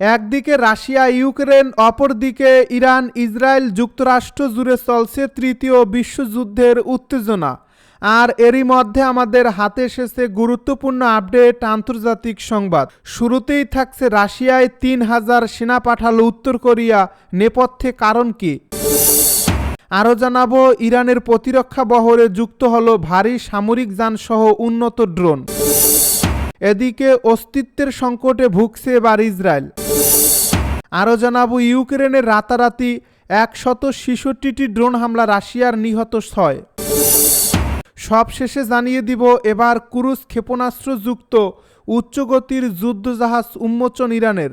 একদিকে Russia, Ukraine, অপরদিকে Iran, Israel যুক্তরাষ্ট্র জুড়ে চলছে তৃতীয় বিশ্বযুদ্ধের উত্তেজনা। আর এরই মধ্যে আমাদের হাতে এসেছে গুরুত্বপূর্ণ আপডেট, আন্তর্জাতিক সংবাদ। শুরুতেই থাকছে রাশিয়ায় তিন হাজার সেনা পাঠালো উত্তর কোরিয়া। নেপথ্যে কারণ কি? আরও জানাব, ইরানের প্রতিরক্ষা বহরে যুক্ত হলো ভারী সামরিক যানসহ উন্নত ড্রোন। এদিকে অস্তিত্বের সংকটে ভুগছে এবার ইসরায়েল। আরও জানাব, ইউক্রেনের রাতারাতি একশত ছেষট্টিটি ড্রোন হামলা রাশিয়ার নিহত ছয়। সবশেষে জানিয়ে দিব, এবার ক্রুজ ক্ষেপণাস্ত্রযুক্ত উচ্চগতির যুদ্ধজাহাজ উন্মোচন ইরানের।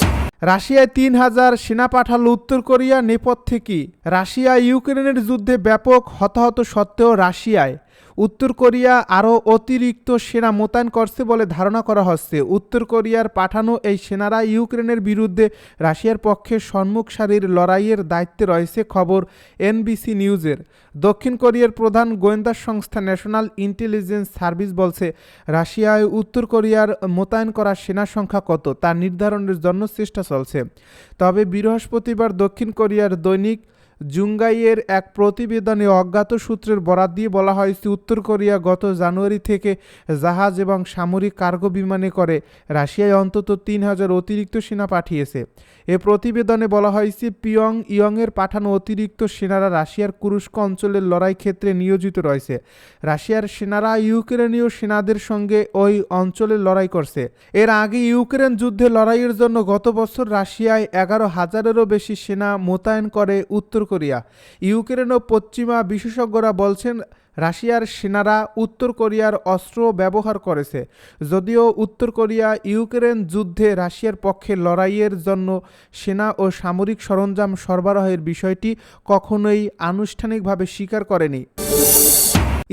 রাশিয়ায় তিন হাজার সেনা পাঠালো উত্তর কোরিয়া, নেপথ্যে কি? রাশিয়া ইউক্রেনের যুদ্ধে ব্যাপক হতাহত সত্ত্বেও রাশিয়ায় উত্তর কোরিয়া আরও অতিরিক্ত সেনা মোতায়েন করছে বলে ধারণা করা হচ্ছে। উত্তর কোরিয়ার পাঠানো এই সেনারা ইউক্রেনের বিরুদ্ধে রাশিয়ার পক্ষে সম্মুখ সারির লড়াইয়ের দায়িত্বে রয়েছে খবর এনবিসি নিউজের। দক্ষিণ কোরিয়ার প্রধান গোয়েন্দা সংস্থা ন্যাশনাল ইন্টেলিজেন্স সার্ভিস বলছে, রাশিয়ায় উত্তর কোরিয়ার মোতায়েন করা সেনা সংখ্যা কত তা নির্ধারণের জন্য চেষ্টা চলছে। তবে বৃহস্পতিবার দক্ষিণ কোরিয়ার দৈনিক জুঙ্গাইয়ের এক প্রতিবেদনে অজ্ঞাত সূত্রের বরাত দিয়ে বলা হয়েছে উত্তর কোরিয়া গত জানুয়ারি থেকে জাহাজ এবং সামরিক কার্গো বিমানে করে রাশিয়ায় অন্তত তিন হাজার অতিরিক্ত সেনা পাঠিয়েছে। এ প্রতিবেদনে বলা হয়েছে পিয়ং ইয়ংয়ের পাঠানো অতিরিক্ত সেনারা রাশিয়ার কুরুস্ক অঞ্চলের লড়াই ক্ষেত্রে নিয়োজিত রয়েছে। রাশিয়ার সেনারা ইউক্রেনীয় সেনাদের সঙ্গে ওই অঞ্চলে লড়াই করছে। এর আগে ইউক্রেন যুদ্ধে লড়াইয়ের জন্য গত বছর রাশিয়ায় এগারো হাজারেরও বেশি সেনা মোতায়েন করে উত্তর কোরিয়া। ইউক্রেন ও পশ্চিমা বিশেষজ্ঞরা বলছেন, রাশিয়ার সেনারা উত্তর কোরিয়ার অস্ত্র ব্যবহার করেছে। যদিও উত্তর কোরিয়া ইউক্রেন যুদ্ধে রাশিয়ার পক্ষে লড়াইয়ের জন্য সেনা ও সামরিক সরঞ্জাম সরবরাহের বিষয়টি কখনোই আনুষ্ঠানিকভাবে স্বীকার করেনি।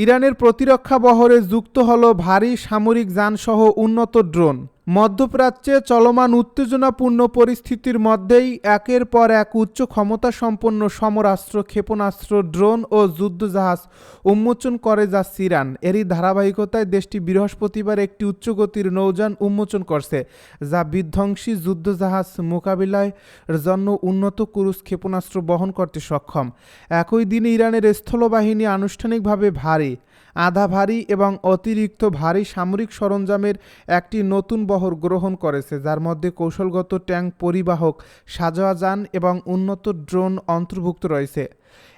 ইরানের প্রতিরক্ষা বহরে যুক্ত হল ভারী সামরিক যানসহ উন্নত ড্রোন। মধ্যপ্রাচ্যে চলমান উত্তেজনাপূর্ণ পরিস্থিতির মধ্যেই একের পর এক উচ্চ ক্ষমতা সম্পন্ন সমরাস্ত্র, ক্ষেপণাস্ত্র, ড্রোন ও যুদ্ধজাহাজ উন্মোচন করে যাচ্ছে ইরান এরই ধারাবাহিকতায় দেশটি বৃহস্পতিবার একটি উচ্চগতির নৌযান উন্মোচন করছে, যা বিধ্বংসী যুদ্ধজাহাজ মোকাবিলায় জন্য উন্নত ক্রুজ ক্ষেপণাস্ত্র বহন করতে সক্ষম। একই দিনে ইরানের স্থলবাহিনী আনুষ্ঠানিকভাবে ভারী, আধা ভারী এবং অতিরিক্ত ভারী সামরিক সরঞ্জামের একটি নতুন বহর গ্রহণ করেছে, যার মধ্যে কৌশলগত ট্যাঙ্ক পরিবাহক সাজোয়া যান এবং উন্নত ড্রোন অন্তর্ভুক্ত রয়েছে।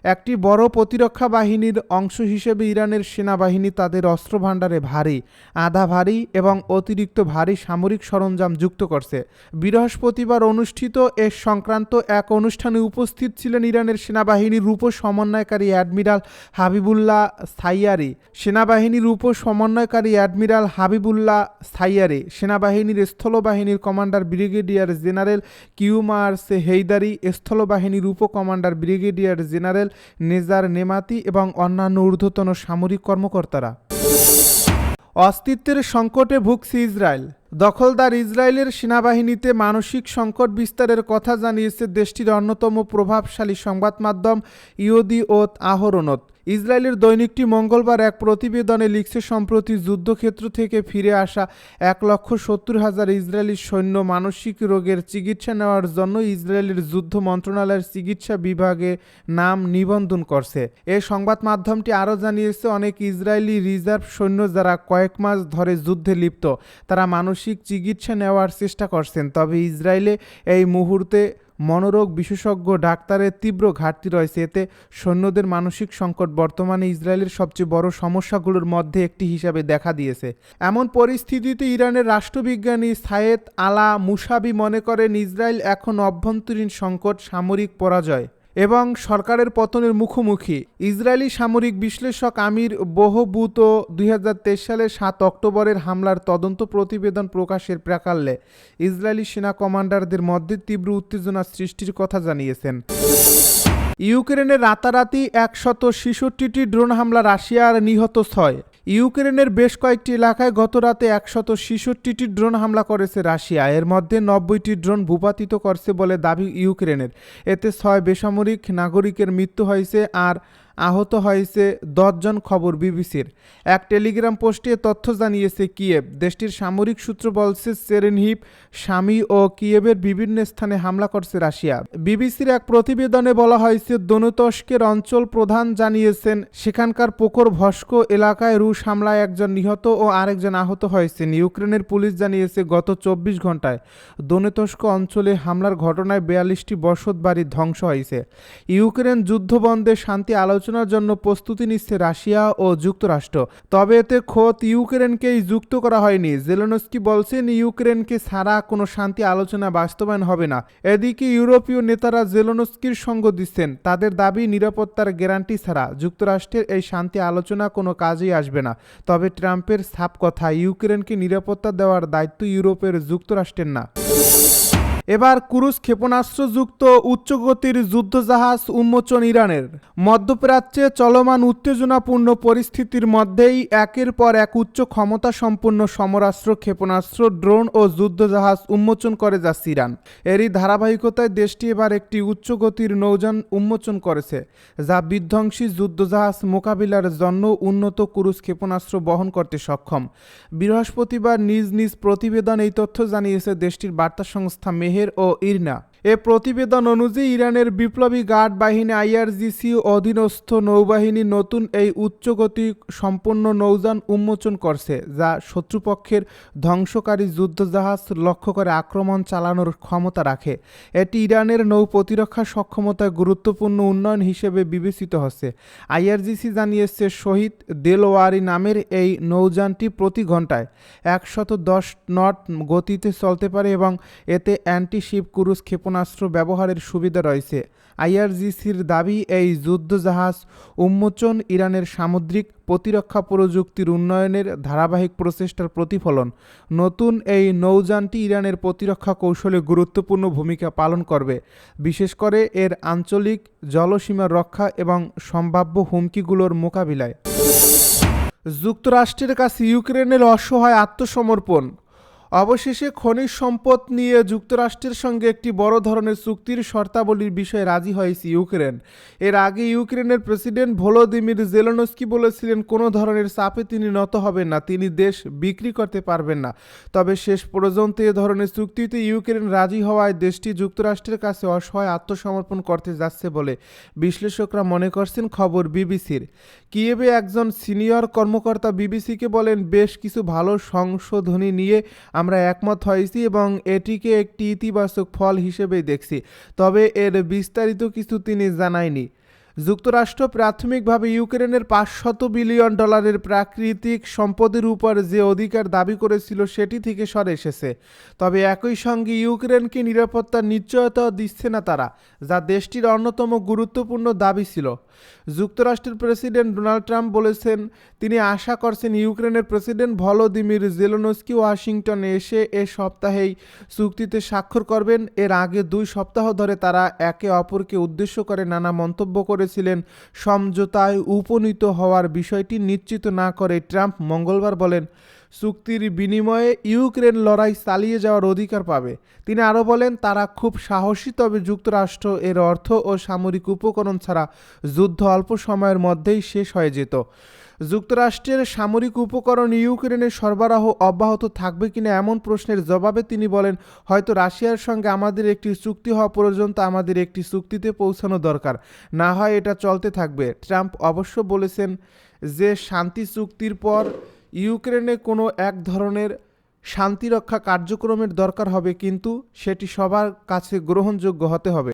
একটি বড় প্রতিরক্ষা বাহিনীর অংশ হিসেবে ইরানের সেনাবাহিনী তাদের অস্ত্র ভাণ্ডারে ভারী, আধা ভারী এবং অতিরিক্ত ভারী সামরিক সরঞ্জাম যুক্ত করছে। বৃহস্পতিবার অনুষ্ঠিত এ সংক্রান্ত এক অনুষ্ঠানে উপস্থিত ছিলেন ইরানের সেনাবাহিনীর উপ সমন্বয়কারী অ্যাডমিরাল হাবিবুল্লাহ সাইয়ারি। সেনাবাহিনীর উপ সমন্বয়কারী অ্যাডমিরাল হাবিবুল্লাহ সাইয়ারি, সেনাবাহিনীর স্থলবাহিনীর commander brigadier general Kiumars Heidari, স্থলবাহিনীর উপ commander brigadier general Nezar Nemati এবং অন্যান্য ঊর্ধ্বতন সামরিক কর্মকর্তারা। অস্তিত্বের সংকটে ভুগছে ইসরায়েল। দখলদার ইসরায়েলের সেনাবাহিনীতে মানসিক সংকট বিস্তারের কথা জানিয়েছে দেশটির অন্যতম প্রভাবশালী সংবাদ মাধ্যম ইউদি ওত আহরণত। ইসরায়েলের দৈনিকটি মঙ্গলবার এক প্রতিবেদনে লিখছে, সম্প্রতি যুদ্ধক্ষেত্র থেকে ফিরে আসা এক লক্ষ সত্তর হাজার ইসরায়েলি সৈন্য মানসিক রোগের চিকিৎসা নেওয়ার জন্য ইসরায়েলের যুদ্ধ মন্ত্রণালয়ের চিকিৎসা বিভাগে নাম নিবন্ধন করছে। এ সংবাদ মাধ্যমটি আরও জানিয়েছে, অনেক ইসরায়েলি রিজার্ভ সৈন্য যারা কয়েক মাস ধরে যুদ্ধে লিপ্ত, তারা মানসিক চিকিৎসা নেওয়ার চেষ্টা করছেন। তবে ইসরায়েলে এই মুহূর্তে মনোরোগ বিশেষজ্ঞ ডাক্তারের তীব্র ঘাটতি রয়েছে। এতে সৈন্যদের মানসিক সংকট বর্তমানে ইসরায়েলের সবচেয়ে বড় সমস্যাগুলোর মধ্যে একটি হিসাবে দেখা দিয়েছে। এমন পরিস্থিতিতে ইরানের রাষ্ট্রবিজ্ঞানী সায়েদ আলা মুসাবি মনে করেন, ইসরায়েল এখন অভ্যন্তরীণ সংকট, সামরিক পরাজয়। এবং সরকারের পতনের মুখোমুখি। ইসরায়েলি সামরিক বিশ্লেষক আমির বহুবুত দুই সালের সাত অক্টোবরের হামলার তদন্ত প্রতিবেদন প্রকাশের প্রাকাল্যে ইসরায়েলি সেনা কমান্ডারদের মধ্যে তীব্র উত্তেজনা সৃষ্টির কথা জানিয়েছেন। ইউক্রেনে রাতারাতি একশত ছেষট্টিটি ড্রোন হামলা রাশিয়ার নিহত ছয়। ইউক্রেনের বেশ কয়েকটি এলাকায় গত রাতে একশত ছেষট্টিটি ড্রোন হামলা করেছে রাশিয়া। এর মধ্যে নব্বইটি ড্রোন ভূপাতিত করছে বলে দাবি ইউক্রেনের। এতে ছয় বেসামরিক নাগরিকের মৃত্যু হয়েছে আর আহত হয়েছে দশজন খবর বিবিসির। এক টেলিগ্রাম পোস্টে তথ্য জানিয়েছে, কিয়েভ দেশটির সামরিক সূত্র বলছে সেরেনহিপ স্বামী ও কিয়েভের বিভিন্ন স্থানে হামলা করছে রাশিয়া। বিবিসির এক প্রতিবেদনে বলা হয়েছে, দনুতস্কের অঞ্চল প্রধান জানিয়েছেন, সেখানকার পোকর ভস্কো এলাকায় রুশ হামলায় একজন নিহত ও আরেকজন আহত হয়েছেন। ইউক্রেনের পুলিশ জানিয়েছে, গত চব্বিশ ঘন্টায় দনেতস্ক অঞ্চলে হামলার ঘটনায় বিয়াল্লিশটি বসত বাড়ি ধ্বংস হয়েছে। ইউক্রেন যুদ্ধবন্ধে শান্তি আলোচনার জন্য প্রস্তুতি নিচ্ছে রাশিয়া ও যুক্তরাষ্ট্র। তবে এতে খোদ ইউক্রেনকেই যুক্ত করা হয়নি। জেলেনস্কি বলছেন, ইউক্রেনকে ছাড়া কোনো শান্তি আলোচনা বাস্তবায়ন হবে না। এদিকে ইউরোপীয় নেতারা জেলেনস্কির সঙ্গ দিচ্ছেন। তাদের দাবি, নিরাপত্তার গ্যারান্টি ছাড়া যুক্তরাষ্ট্রের এই শান্তি আলোচনা কোনো কাজেই আসবে না। তবে ট্রাম্পের সাপ কথা, ইউক্রেনকে নিরাপত্তা দেওয়ার দায়িত্ব ইউরোপের যুক্তরাষ্ট্রের না। এবার ক্রুজ ক্ষেপণাস্ত্রযুক্ত উচ্চগতির যুদ্ধজাহাজ উন্মোচন ইরানের। মধ্যপ্রাচ্যে চলমান উত্তেজনাপূর্ণ পরিস্থিতির মধ্যেই একের পর এক উচ্চ ক্ষমতা সম্পন্ন সমরাস্ত্র, ক্ষেপণাস্ত্র, ড্রোন ও যুদ্ধজাহাজ উন্মোচন করে যাচ্ছে ইরান। এরই ধারাবাহিকতায় দেশটি এবার একটি উচ্চগতির নৌযান উন্মোচন করেছে, যা বিধ্বংসী যুদ্ধজাহাজ মোকাবিলার জন্য উন্নত ক্রুজ ক্ষেপণাস্ত্র বহন করতে সক্ষম। বৃহস্পতিবার নিজ নিজ প্রতিবেদন এই তথ্য জানিয়েছে দেশটির বার্তা সংস্থা মেহের ও ইরনা এ প্রতিবেদন অনুযায়ী ইরানের বিপ্লবী গার্ড বাহিনী আইআরজিসি অধীনস্থ নৌবাহিনী নতুন এই উচ্চগতি সম্পন্ন নৌযান উন্মোচন করছে, যা শত্রুপক্ষের ধ্বংসকারী যুদ্ধজাহাজ লক্ষ্য করে আক্রমণ চালানোর ক্ষমতা রাখে। এটি ইরানের নৌ প্রতিরক্ষা সক্ষমতায় গুরুত্বপূর্ণ উন্নয়ন হিসেবে বিবেচিত হচ্ছে। আইআরজিসি জানিয়েছে, শহীদ দেলোয়ারি নামের এই নৌযানটি প্রতি ঘন্টায় একশত দশ নট গতিতে চলতে পারে এবং এতে অ্যান্টিশিপ ক্রুজ ক্ষেপণাস্ত্র ব্যবহারের সুবিধা রয়েছে। আইআরজিসির দাবি, এই যুদ্ধজাহাজ উন্মোচন ইরানের সামুদ্রিক প্রতিরক্ষা প্রযুক্তির উন্নয়নের ধারাবাহিক প্রচেষ্টার প্রতিফলন। নতুন এই নৌযানটি ইরানের প্রতিরক্ষা কৌশলে গুরুত্বপূর্ণ ভূমিকা পালন করবে। বিশেষ করে এর আঞ্চলিক জলসীমা রক্ষা এবং সম্ভাব্য হুমকিগুলোর মোকাবিলায়। যুক্তরাষ্ট্রের কাছে ইউক্রেনের অসহায় আত্মসমর্পণ। অবশেষে খনিজ সম্পদ নিয়ে যুক্তরাষ্ট্রের সঙ্গে একটি বড় ধরনের চুক্তির শর্তাবলীর বিষয়ে রাজি হয়েছে ইউক্রেন। এর আগে ইউক্রেনের প্রেসিডেন্ট ভলোদিমির জেলনস্কি বলেছিলেন, কোনো ধরনের চাপে তিনি নত হবেন না, তিনি দেশ বিক্রি করতে পারবেন না। তবে শেষ পর্যন্ত এ ধরনের চুক্তিতে ইউক্রেন রাজি হওয়ায় দেশটি যুক্তরাষ্ট্রের কাছে অসহায় আত্মসমর্পণ করতে যাচ্ছে বলে বিশ্লেষকরা মনে করছেন, খবর বিবিসির। কিয়েবে একজন সিনিয়র কর্মকর্তা বিবিসিকে বলেন, বেশ কিছু ভালো সংশোধনী নিয়ে আমরা একমত হয়েছি এবং এটিকে একটি ইতিবাচক ফল হিসেবেই দেখছি। তবে এর বিস্তারিত কিছু তিনি জানায়নি। যুক্তরাষ্ট্র প্রাথমিকভাবে ইউক্রেনের পাঁচশত বিলিয়ন ডলারের প্রাকৃতিক সম্পদের উপর যে অধিকার দাবি করেছিল সেটি থেকে সরে এসেছে। তবে একই সঙ্গে ইউক্রেনকে নিরাপত্তার নিশ্চয়তা দিচ্ছে না তারা, যা দেশটির অন্যতম গুরুত্বপূর্ণ দাবি ছিল। যুক্তরাষ্ট্রের প্রেসিডেন্ট ডোনাল্ড ট্রাম্প বলেছেন, তিনি আশা করছেন ইউক্রেনের প্রেসিডেন্ট ভলোদিমির জেলোনস্কি ওয়াশিংটনে এসে এ সপ্তাহেই চুক্তিতে স্বাক্ষর করবেন। এর আগে দুই সপ্তাহ ধরে তারা একে অপরকে উদ্দেশ্য করে নানা মন্তব্য করেছিলেন। সমঝোতায় উপনীত হওয়ার বিষয়টি নিশ্চিত না করে ট্রাম্প মঙ্গলবার বলেন চুক্তির বিনিময়ে ইউক্রেন লড়াই চালিয়ে যাওয়ার অধিকার পাবে। তিনি আরও বলেন, তারা খুব সাহসী, তবে যুক্তরাষ্ট্র এর অর্থ ও সামরিক উপকরণ ছাড়া যুদ্ধ অল্প সময়ের মধ্যেই শেষ হয়ে যেত। যুক্তরাষ্ট্রের সামরিক উপকরণ ইউক্রেনের সরবরাহ অব্যাহত থাকবে কিনা এমন প্রশ্নের জবাবে তিনি বলেন, হয়তো রাশিয়ার সঙ্গে আমাদের একটি চুক্তি হওয়া পর্যন্ত আমাদের একটি চুক্তিতে পৌঁছানো দরকার। না হয় এটা চলতে থাকবে। ট্রাম্প অবশ্য বলেছেন যে, শান্তি চুক্তির পর ইউক্রেনে কোনো এক ধরনের শান্তিরক্ষা কার্যক্রমের দরকার হবে, কিন্তু সেটি সবার কাছে গ্রহণযোগ্য হতে হবে।